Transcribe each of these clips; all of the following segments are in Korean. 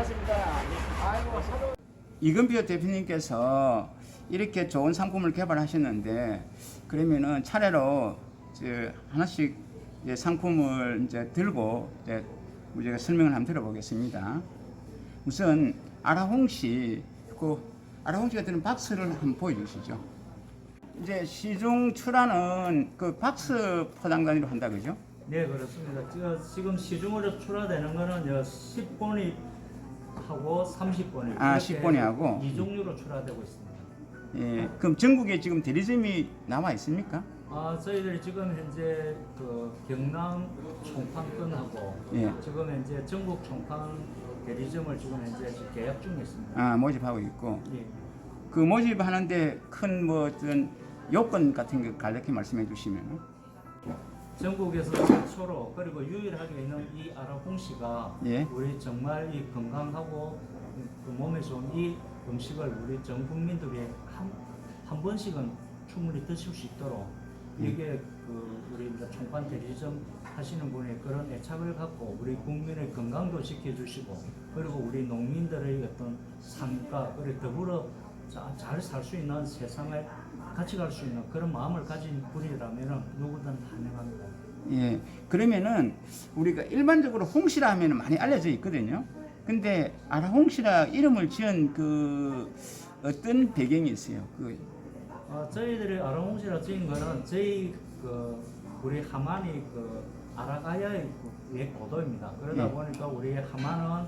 반갑습니다. 아이고 사도 이근표 대표님께서 이렇게 좋은 상품을 개발하셨는데 그러면은 차례로 이제 하나씩 이제 상품을 이제 들고 이제 우리가 설명을 한번 들어보겠습니다. 우선 아라홍시 그 아라홍시가 드는 박스를 한번 보여주시죠. 이제 시중 출하는 그 박스 포장 단위로 한다 그죠? 네 그렇습니다. 지금, 시중으로 출하되는 거는 10본이 하고 30본이 아, 10본이 하고? 이 종류로 출하되고 있습니다. 예, 그럼 전국에 지금 대리점이 나와 있습니까? 아 저희들이 지금 현재 그 경남 총판권하고 예. 지금 현재 전국 총판 대리점을 지금 현재 계약 중에 있습니다. 아 모집하고 있고 예. 그 모집하는데 큰 뭐 어떤 요건 같은 거 간략히 말씀해 주시면 전국에서 최초로 그리고 유일하게 있는 이 아라홍씨가 예. 우리 정말 이 건강하고 그 몸에 좋은 이 음식을 우리 전 국민들이 한, 한 번씩은 충분히 드실 수 있도록 예. 이게 그 우리 이제 총판 대리점 하시는 분의 그런 애착을 갖고 우리 국민의 건강도 지켜주시고 그리고 우리 농민들의 어떤 삶과 그리고 더불어 잘 살 수 있는 세상에 같이 갈 수 있는 그런 마음을 가진 분이라면 누구든 환영합니다. 예 그러면은 우리가 일반적으로 홍시라 하면 많이 알려져 있거든요 근데 아라 홍시라 이름을 지은 그 어떤 배경이 있어요 그 어, 저희들이 아라홍시라 지은 거는 저희 그 우리 하만이 그 아라가야의 그옛 고도입니다. 그러다 예. 보니까 우리 하만은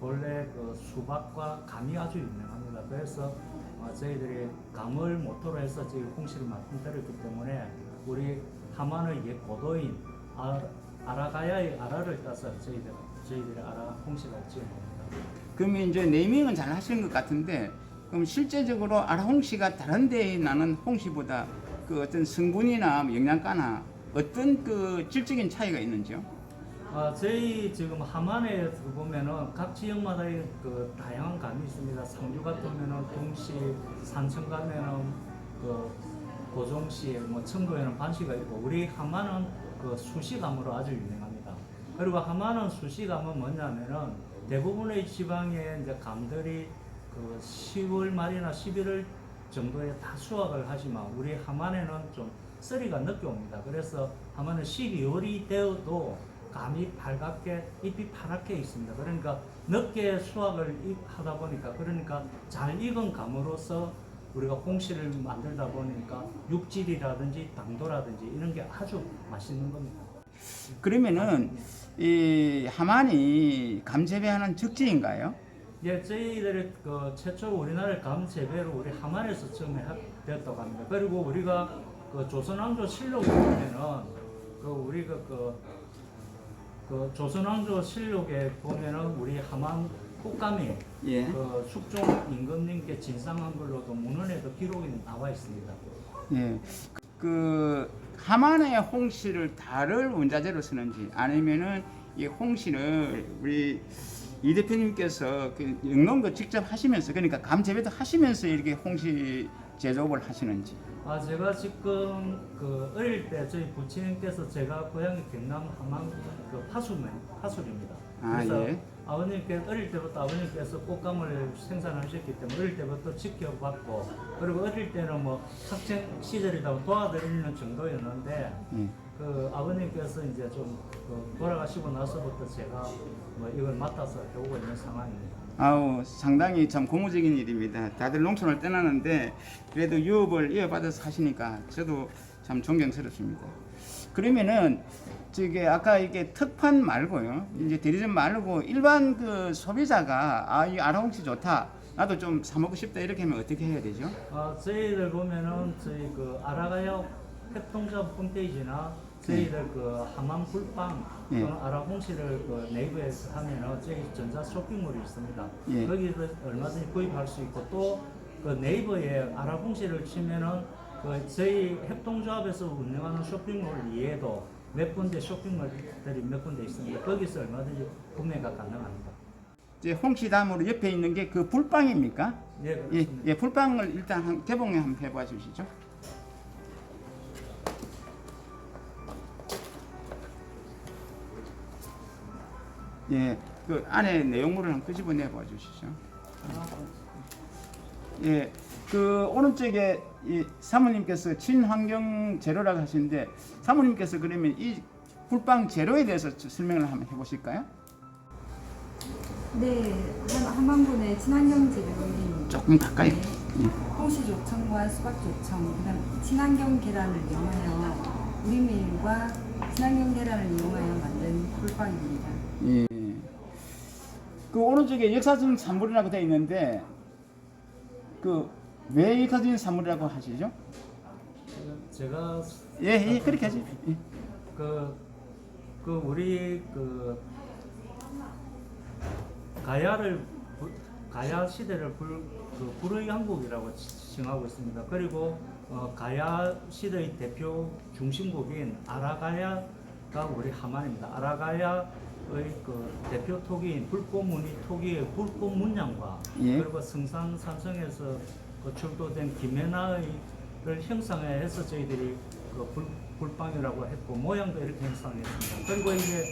원래 그 수박과 감이 아주 유명합니다. 그래서 어, 저희들이 감을 모토로 해서 저희 홍시를 만들었기 때문에 우리 하만의 옛 고도인 아, 아라가야의 아라를 따서 저희들 저희들이 아라 홍시를 지은 겁니다. 그러면 이제 네이밍은 잘 하시는 것 같은데 그럼 실제적으로 아라 홍시가 다른 데에 나는 홍시보다 그 어떤 성분이나 뭐 영양가나 어떤 그 질적인 차이가 있는지요? 아, 저희 지금 하만에 보면은 각 지역마다 그 다양한 감이 있습니다. 상주 같으면은 동시, 산청 가면은 그 고종시, 뭐 청도에는 반시가 있고 우리 하만은 그 수시감으로 아주 유명합니다. 그리고 하만은 수시감은 뭐냐면은 대부분의 지방의 이제 감들이 그 10월 말이나 11월 정도에 다 수확을 하지만 우리 하만에는 좀 쓰리가 늦게 옵니다. 그래서 하만은 12월이 되어도 감이 빨갛게 잎이 파랗게 있습니다. 그러니까 늦게 수확을 이- 하다 보니까 그러니까 잘 익은 감으로서 우리가 홍시를 만들다 보니까 육질이라든지 당도라든지 이런 게 아주 맛있는 겁니다. 그러면은 이 하만이 감 재배하는 적지인가요? 예, 저희들이 그 최초 우리나라 감 재배를 우리 하만에서 처음에 하- 되었다고 합니다. 그리고 우리가 그 조선왕조 실록에 보면은 그 우리가 그, 그 조선왕조 실록에 보면은 우리 하만 꽃감이 예. 그 숙종 임금님께 진상한 걸로도 문헌에도 기록이 나와 있습니다. 예. 그 하만의 홍시를 다를 원자재로 쓰는지 아니면은 이 홍시를 우리 이 대표님께서 그 영농도 직접 하시면서 그러니까 감 재배도 하시면서 이렇게 홍시 제조업을 하시는지. 아 제가 지금 그 어릴 때 저희 부친께서 제가 고향이 경남 함안 그 파수면 파술입니다. 아, 그래서 예. 아버님께 어릴 때부터 아버님께서 꽃감을 생산하셨기 때문에 어릴 때부터 지켜봤고 그리고 어릴 때는 뭐 학생 시절이다 도와드리는 정도였는데 예. 그 아버님께서 이제 좀 그 돌아가시고 나서부터 제가 뭐 이걸 맡아서 해오고 있는 상황입니다. 아우 상당히 참 고무적인 일입니다. 다들 농촌을 떠나는데 그래도 유업을 이어받아서 하시니까 저도 참 존경스럽습니다. 그러면은 저게 아까 이게 특판 말고요. 이제 대리점 말고 일반 그 소비자가 아 이 아라홍시 좋다. 나도 좀 사 먹고 싶다 이렇게 하면 어떻게 해야 되죠? 아, 저희들 보면은 저희 그 아라가야 협동자 홈페이지나 저희들 그 하만 불빵 예. 또는 아라홍시를 그 네이버에서 하면은 저희 전자 쇼핑몰이 있습니다. 예. 거기서 얼마든지 구입할 수 있고 또 그 네이버에 아라홍시를 치면은 그 저희 협동조합에서 운영하는 쇼핑몰 이외에도 몇 군데 쇼핑몰들이 몇 군데 있습니다. 거기서 얼마든지 구매가 가능합니다. 이제 홍시 다음으로 옆에 있는 게 그 불빵입니까? 예, 예, 그렇습니다. 예, 불빵을 일단 한, 개봉해 한번 해봐 주시죠. 예, 그 안에 내용물을 한번 끄집어내 봐 주시죠. 예, 그 오른쪽에 이 사모님께서 친환경 재료라고 하시는데 사모님께서 그러면 이 굴빵 재료에 대해서 좀 설명을 한번 해보실까요? 네, 한- 한방군의 친환경 재료인 조금 가까이. 네, 홍시 조청과 수박 조청, 그다음 친환경 계란을 이용하여 우리밀과 친환경 계란을 이용하여 만든 꿀빵입니다. 예. 그 오른쪽에 역사적인 산물이라고 되어 있는데 그 왜 역사적인 산물이라고 하시죠? 제가 예, 예 그렇게 하지. 예. 그, 그 우리 그 가야를 부- 가야 시대를 불, 그 불의 한국이라고 지- 칭하고 있습니다. 그리고 어, 가야 시대의 대표 중심국인 아라가야가 우리 하만입니다. 아라가야의 그 대표 토기인 불꽃무늬 토기의 불꽃 문양과 예. 그리고 성산 산성에서 그 출토된 김연아의 를 형상해서 저희들이 그 불, 불빵이라고 했고 모양도 이렇게 형상했습니다. 그리고 이제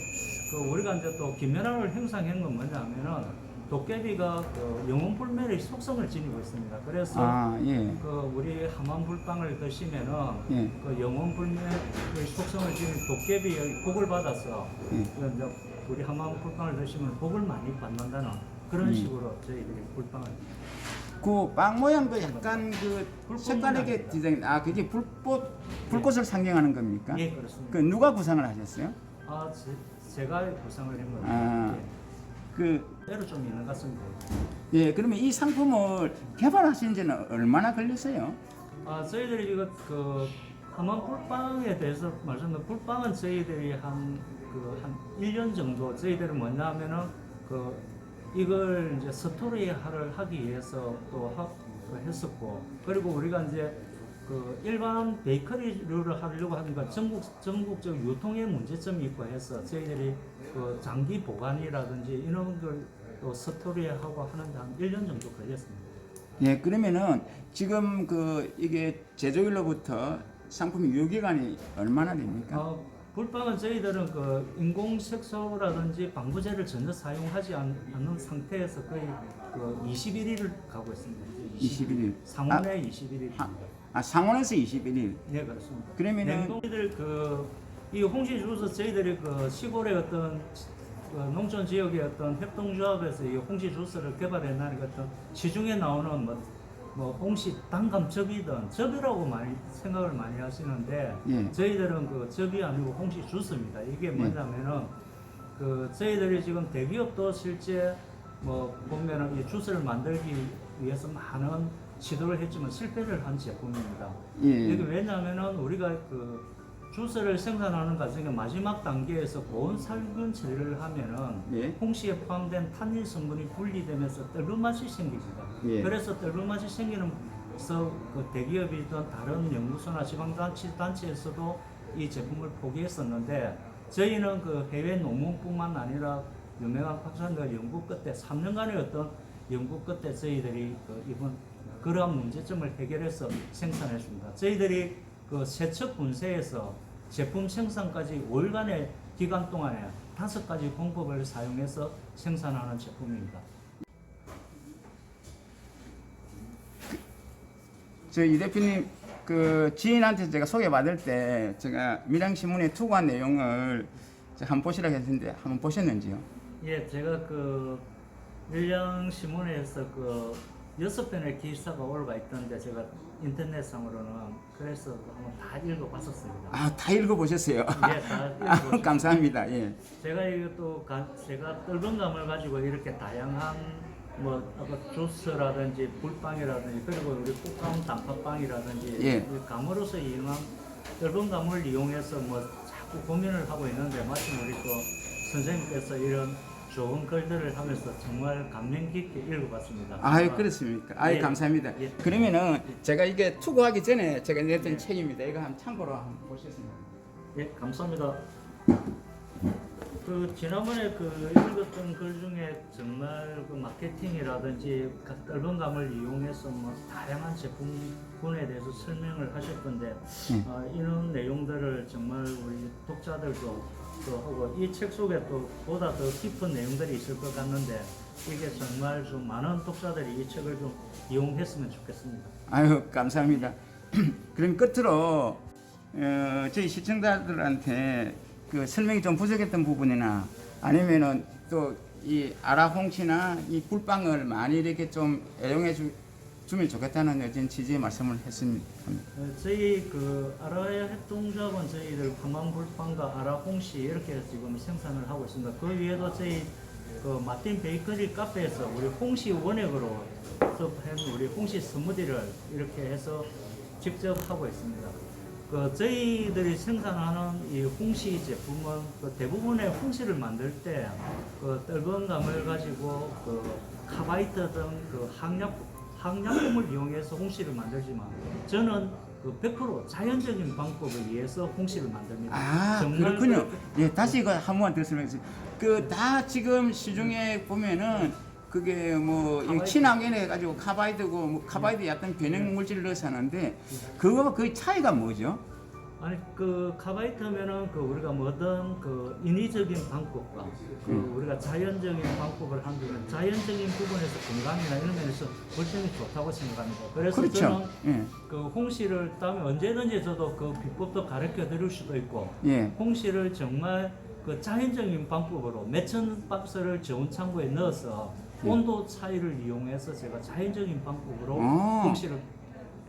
그 우리가 이제 또 김연아를 형상한 건 뭐냐면은 도깨비가 그 영혼 불멸의 속성을 지니고 있습니다. 그래서 아, 예. 그 우리 하만 불빵을 드시면은 예. 그 영혼 불멸의 속성을 지닌 도깨비의 복을 받아서 예. 그 이제 우리 하만 불빵을 드시면 복을 많이 받는다는 그런 음. 식으로 저희들이 불빵을 그 빵 모양도 약간 그 모양이죠. 디자인. 아, 그게 불꽃 불꽃을 상징하는 겁니까? 예 그렇습니다. 그 누가 구상을 하셨어요? 아, 제, 제가 구상을 한 겁니다. 아. 그 예. 때로 좀 있는 것 같습니다. 예, 그러면 이 상품을 개발하신 지는 얼마나 걸렸어요? 아, 저희들이 이거 그 하만 꿀빵에 대해서 말씀드리면 꿀빵은 저희들이 한 그 한 1년 정도 저희들이 뭐냐 하면은 그 이걸 이제 스토리화를 하기 위해서 또 하, 그 했었고 그리고 우리가 이제 그 일반 베이커리를 하려고 하니까 전국 전국적 유통의 문제점이 있고 해서 저희들이 그 장기 보관이라든지 이런 걸 또 스토리하고 하는데 한 1년 정도 걸렸습니다. 예, 그러면은 지금 그 이게 제조일로부터 상품 유효기간이 얼마나 됩니까? 어, 불빵은 저희들은 그 인공 색소라든지 방부제를 전혀 사용하지 않, 는 상태에서 거의 그 21일을 가고 있습니다. 21일. 상온에 21일입니다. 아, 아 상온에서 21일. 네 그렇습니다. 그러면은 냉동이들 그이 홍시 주스 저희들이 그 시골의 어떤 그 농촌 지역의 어떤 협동조합에서 이 홍시 주스를 개발해내는 어떤 시중에 나오는 뭐, 뭐 홍시 단감즙이든 즙이라고 많이 생각을 많이 하시는데 예. 저희들은 그 즙이 아니고 홍시 주스입니다. 이게 뭐냐면은 그 저희들이 지금 대기업도 실제 뭐 보면은 이 주스를 만들기 위해서 많은 시도를 했지만 실패를 한 제품입니다. 예. 이게 왜냐하면은 우리가 그 주스를 생산하는 과정의 마지막 단계에서 고온 살균 처리를 하면은 예. 홍시에 포함된 탄닌 성분이 분리되면서 떫은 맛이 생깁니다. 예. 그래서 떫은 맛이 생기면서 그 대기업이든 다른 연구소나 지방단체 단체에서도 이 제품을 포기했었는데 저희는 그 해외 논문뿐만 아니라 유명한 박사님들 연구 끝에 3년간의 어떤 연구 끝에 저희들이 그 이번 그러한 문제점을 해결해서 생산했습니다. 저희들이 그 세척 분쇄에서 제품 생산까지 5일간의 기간 동안에 다섯 가지 공법을 사용해서 생산하는 제품입니다. 저 이 대표님 그 지인한테 제가 소개받을 때 제가 밀양신문에 투고한 내용을 한번 보시라고 했는데 한번 보셨는지요? 예, 제가 그 밀양 신문에서 그 여섯 편의 기사가 올라가 있던데 제가 인터넷상으로는 그래서 한번 다 읽어봤었습니다. 아, 다 읽어보셨어요? 예, 다 아, 읽어봤습니다. 감사합니다. 예. 제가 이것도 가, 제가 뜰은 감을 가지고 이렇게 다양한 뭐 아까 주스라든지 불빵이라든지 그리고 우리 꽃감 단팥빵이라든지 예. 이 감으로서 이용한 뜰은 감을 이용해서 뭐 자꾸 고민을 하고 있는데 마침 우리 또 선생님께서 이런 좋은 글들을 하면서 정말 감명 깊게 읽어봤습니다. 아유, 아, 그렇습니까? 아유, 예. 감사합니다. 예. 그러면은 제가 이게 투고하기 전에 제가 냈던 예. 책입니다. 이거 한번 참고로 한번 보셨습니다. 예, 감사합니다. 그 지난번에 그 읽었던 글 중에 정말 그 마케팅이라든지 각 앨범감을 이용해서 뭐 다양한 제품군에 대해서 설명을 하셨던데 예. 어, 이런 내용들을 정말 우리 독자들도 또 하고 이 책 속에 또 보다 더 깊은 내용들이 있을 것 같는데 이게 정말 좀 많은 독자들이 이 책을 좀 이용했으면 좋겠습니다. 아유 감사합니다. 그럼 끝으로 어, 저희 시청자들한테 그 설명이 좀 부족했던 부분이나 아니면은 또 이 아라홍치나 이 꿀빵을 많이 이렇게 좀 애용해 주, 주면 좋겠다는 어떤 취지의 말씀을 했습니다. 어, 저희 그 아라의 협동조합은 저희들 파만불빵과 아라홍시 이렇게 지금 생산을 하고 있습니다. 그 위에도 저희 그 마틴 베이커리 카페에서 우리 홍시 원액으로 섭한 우리 홍시 스무디를 이렇게 해서 직접 하고 있습니다. 그 저희들이 생산하는 이 홍시 제품은 그 대부분의 홍시를 만들 때그 떫은 감을 가지고 그 카바이트 등 그 항약 항약품을 이용해서 홍시를 만들지만 저는 그 100% 자연적인 방법에 의해서 홍시를 만듭니다. 아 그렇군요. 그- 예 다시 이거 한 번만 더 설명해 주세요. 그 다 지금 시중에 보면은 그게 뭐이 카바이드. 친환경 해가지고 카바이드고 뭐 카바이드 약간 변형 물질을 넣어서 하는데 그거와 그 차이가 뭐죠? 아니 그 카바이트면은 그 우리가 뭐든 그 인위적인 방법과 그 음. 우리가 자연적인 방법을 한다면 자연적인 부분에서 건강이나 이런 면에서 훨씬 좋다고 생각합니다. 그래서 저는 그렇죠. 예. 그 홍시를 다음에 언제든지 저도 그 비법도 가르쳐 드릴 수도 있고 예. 홍시를 정말 그 자연적인 방법으로 몇천 박스를 저온 창고에 넣어서 예. 온도 차이를 이용해서 제가 자연적인 방법으로 아. 홍시를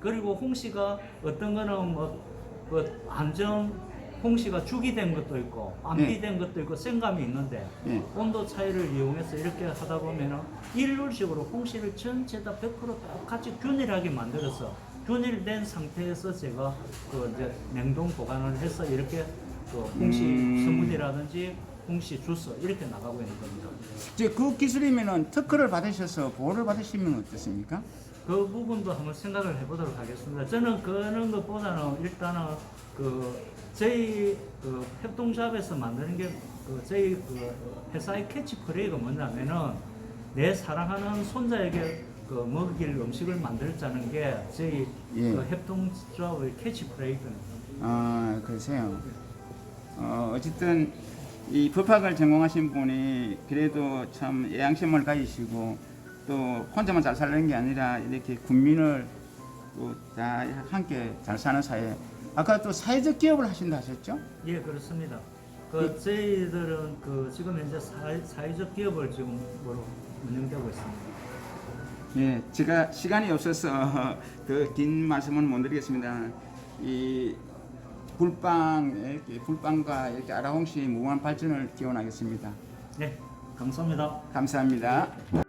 그리고 홍시가 어떤 거는 뭐 그 안정 홍시가 죽이 된 것도 있고 예. 안비 된 것도 있고 생감이 있는데 예. 온도 차이를 이용해서 이렇게 하다 보면은 일률식으로 홍시를 전체 다 100% 똑같이 균일하게 만들어서 균일된 상태에서 제가 그 이제 냉동 보관을 해서 이렇게 그 홍시 음. 스무디라든지 홍시 주스 이렇게 나가고 있는 겁니다. 이제 그 기술이면은 특허를 받으셔서 보호를 받으시면 어떻습니까? 그 부분도 한번 생각을 해보도록 하겠습니다. 저는 그런 것보다는 일단은 그 저희 그 협동조합에서 만드는 게 그 저희 그 회사의 캐치프레이가 뭐냐면은 내 사랑하는 손자에게 그 먹일 음식을 만들자는 게 저희 예. 그 협동조합의 캐치프레이거든요. 아 그러세요. 어, 어쨌든 이 법학을 전공하신 분이 그래도 참 애양심을 가지시고 또 혼자만 잘 살는 게 아니라 이렇게 국민을 또다 함께 잘 사는 사회. 아까 또 사회적 기업을 하신다 하셨죠? 예, 그렇습니다. 그 저희들은 그 지금 현재 사회, 사회 적 기업을 지금 운영되고 있습니다. 예, 제가 시간이 없어서 더 긴 말씀은 못 드리겠습니다. 이 불빵, 이렇게 불빵과 이렇게 아라홍시 무한 발전을 기원하겠습니다. 네, 감사합니다. 감사합니다.